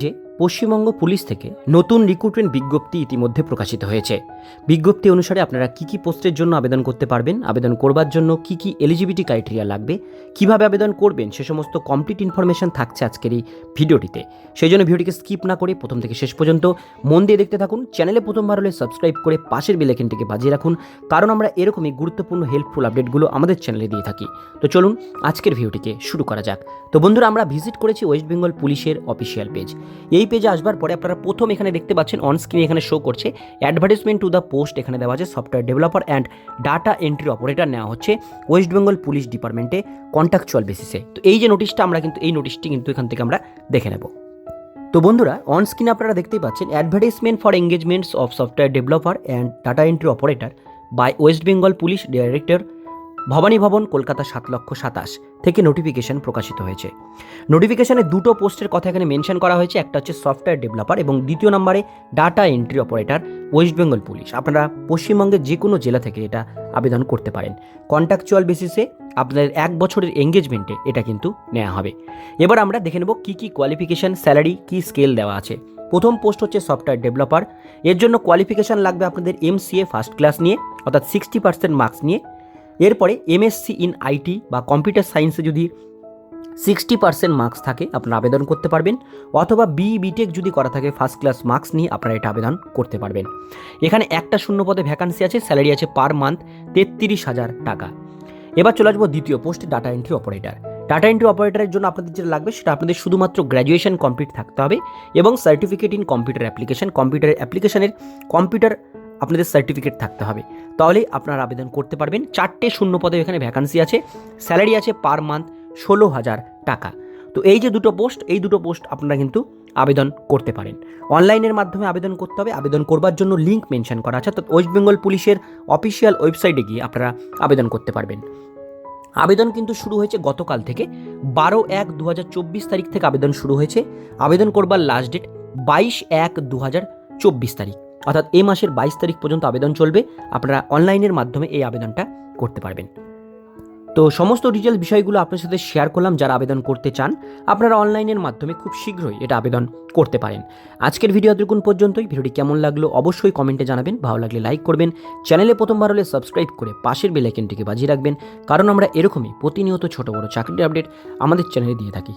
যে পশ্চিমবঙ্গ পুলিশ থেকে নতুন রিক্রুটমেন্ট বিজ্ঞপ্তি ইতিমধ্যে প্রকাশিত হয়েছে। বিজ্ঞপ্তি অনুসারে আপনারা কি কি পোস্টের জন্য আবেদন করতে পারবেন, আবেদন করবার জন্য কি কি এলিজিবিলিটি ক্রাইটেরিয়া লাগবে, কীভাবে আবেদন করবেন, সে সমস্ত কমপ্লিট ইনফরমেশন থাকছে আজকের এই ভিডিওটিতে। সেই জন্য ভিডিওটিকে স্কিপ না করে প্রথম থেকে শেষ পর্যন্ত মন দিয়ে দেখতে থাকুন চ্যানেলে প্রথমবার হলে সাবস্ক্রাইব করে পাশের বেলেকেনটিকে বাজিয়ে রাখুন, কারণ আমরা এরকমই গুরুত্বপূর্ণ হেল্পফুল আপডেটগুলো আমাদের চ্যানেলে দিয়ে থাকি। তো চলুন আজকের ভিডিওটিকে শুরু করা যাক। তো বন্ধুরা, আমরা ভিজিট করেছি ওয়েস্ট বেঙ্গল পুলিশের অফিসিয়াল পেজ এই পেজে আসবার পরে আপনারা প্রথম এখানে দেখতে পাচ্ছেন অন স্ক্রিনে এখানে শো করছে অ্যাডভার্টাইজমেন্ট টু দ্য পোস্ট এখানে দেওয়া আছে software developer and data entry operator নেওয়া হচ্ছে ওয়েস্ট বেঙ্গল পুলিশ ডিপার্টমেন্টে কন্ট্রাকচুয়াল বেসিসে তো এই যে নোটিশটা আমরা কিন্তু, এই নোটিশটি কিন্তু এখান থেকে আমরা দেখে নেব। তো বন্ধুরা অন স্ক্রিনে আপনারা দেখতেই পাচ্ছেন advertisement for engagements of software developer and data entry operator by West Bengal police director Bhabani Bhavan, Kolkata সাত লক্ষ সাতাশ থেকে নোটিফিকেশন প্রকাশিত হয়েছে। নোটিফিকেশনে দুটো পোস্টের কথা এখানে মেনশন করা হয়েছে। একটা হচ্ছে সফটওয়্যার ডেভেলপার এবং দ্বিতীয় নম্বরে data entry operator West Bengal police আপনারা পশ্চিমবঙ্গের যে কোনো জেলা থেকে এটা আবেদন করতে পারেন। কন্ট্রাকচুয়াল বেসিসে আপনাদের এক বছরের এঙ্গেজমেন্টে এটা কিন্তু নেওয়া হবে। এবার আমরা দেখে নেব কী কী কোয়ালিফিকেশান স্যালারি কী স্কেল দেওয়া আছে। প্রথম পোস্ট হচ্ছে সফটওয়্যার ডেভেলপার এর জন্য কোয়ালিফিকেশান লাগবে আপনাদের এমসিএ ফার্স্ট ক্লাস নিয়ে, অর্থাৎ সিক্সটি পার্সেন্ট মার্কস নিয়ে। এরপরে এমএসসি ইন আইটি বা কম্পিউটার সায়েন্সে যদি সিক্সটি পার্সেন্ট মার্কস থাকে, আপনারা আবেদন করতে পারবেন। অথবা বি বিটেক যদি করা থাকে ফার্স্ট ক্লাস মার্কস নিয়ে আপনারা এটা আবেদন করতে পারবেন। এখানে একটা শূন্য পদে ভ্যাকান্সি আছে স্যালারি আছে পার মান্থ তেত্রিশ হাজার টাকা। এবার চলে আসব দ্বিতীয় পোস্টে data entry operator data entry অপারেটারের জন্য আপনাদের যেটা লাগবে, সেটা আপনাদের শুধুমাত্র গ্র্যাজুয়েশন কমপ্লিট থাকতে হবে এবং certificate in computer application computer অ্যাপ্লিকেশনের কম্পিউটার আপনাদের সার্টিফিকেট থাকতে হবে। তাহলেই আপনারা আবেদন করতে পারবেন। চারটে শূন্য পদে এখানে ভ্যাকান্সি আছে। স্যালারি আছে পার মান্থ ষোলো হাজার টাকা। তো এই যে দুটো পোস্ট এই দুটো পোস্ট আপনারা কিন্তু আবেদন করতে পারেন। অনলাইনের মাধ্যমে আবেদন করতে হবে। আবেদন করবার জন্য লিঙ্ক মেনশন করা আছে। অর্থাৎ ওয়েস্ট বেঙ্গল পুলিশের অফিসিয়াল ওয়েবসাইটে গিয়ে আপনারা আবেদন করতে পারবেন। আবেদন কিন্তু শুরু হয়েছে গতকাল থেকে। বারো এক দু তারিখ থেকে আবেদন শুরু হয়েছে। আবেদন করবার লাস্ট ডেট বাইশ এক দু তারিখ। অর্থাৎ এ মাসের বাইশ তারিখ পর্যন্ত আবেদন চলবে। আপনারা অনলাইনের মাধ্যমে এই আবেদনটা করতে পারবেন। তো সমস্ত ডিটেলস বিষয়গুলো আপনার সাথে শেয়ার করলাম, যারা আবেদন করতে চান, আপনারা অনলাইনের মাধ্যমে খুব শীঘ্রই এটা আবেদন করতে পারেন। আজকের ভিডিও এতক্ষণ পর্যন্তই। ভিডিওটি কেমন লাগল অবশ্যই কমেন্টে জানাবেন। ভালো লাগলে লাইক করবেন। চ্যানেলে প্রথমবার হলে সাবস্ক্রাইব করে পাশের বেলাইকেনটিকে বাজিয়ে রাখবেন। কারণ আমরা এরকমই প্রতিনিয়ত ছোট বড় চাকরির আপডেট আমাদের চ্যানেলে দিয়ে থাকি।